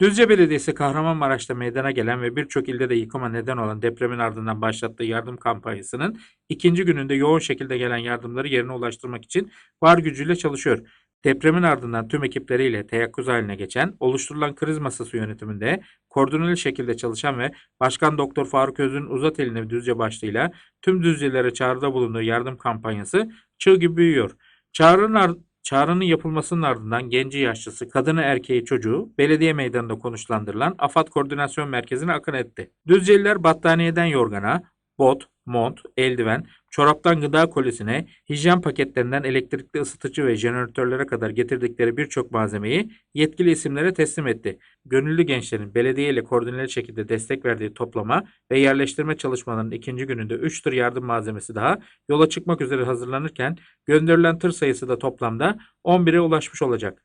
Düzce Belediyesi Kahramanmaraş'ta meydana gelen ve birçok ilde de yıkıma neden olan depremin ardından başlattığı yardım kampanyasının ikinci gününde yoğun şekilde gelen yardımları yerine ulaştırmak için var gücüyle çalışıyor. Depremin ardından tüm ekipleriyle teyakkuz haline geçen, oluşturulan kriz masası yönetiminde koordineli şekilde çalışan ve Başkan Doktor Faruk Öz'ün uzat elini Düzce başlığıyla tüm Düzcelilere çağrıda bulunduğu yardım kampanyası çığ gibi büyüyor. Çağrının ar- Çağrının yapılmasının ardından genci yaşlısı, kadını erkeği çocuğu belediye meydanında konuşlandırılan AFAD Koordinasyon Merkezi'ne akın etti. Düzceliler battaniyeden yorgana, bot, mont, eldiven, çoraptan gıda kolisine, hijyen paketlerinden elektrikli ısıtıcı ve jeneratörlere kadar getirdikleri birçok malzemeyi yetkili isimlere teslim etti. Gönüllü gençlerin belediye ile koordineli şekilde destek verdiği toplama ve yerleştirme çalışmalarının ikinci gününde 3 tır yardım malzemesi daha yola çıkmak üzere hazırlanırken gönderilen tır sayısı da toplamda 11'e ulaşmış olacak.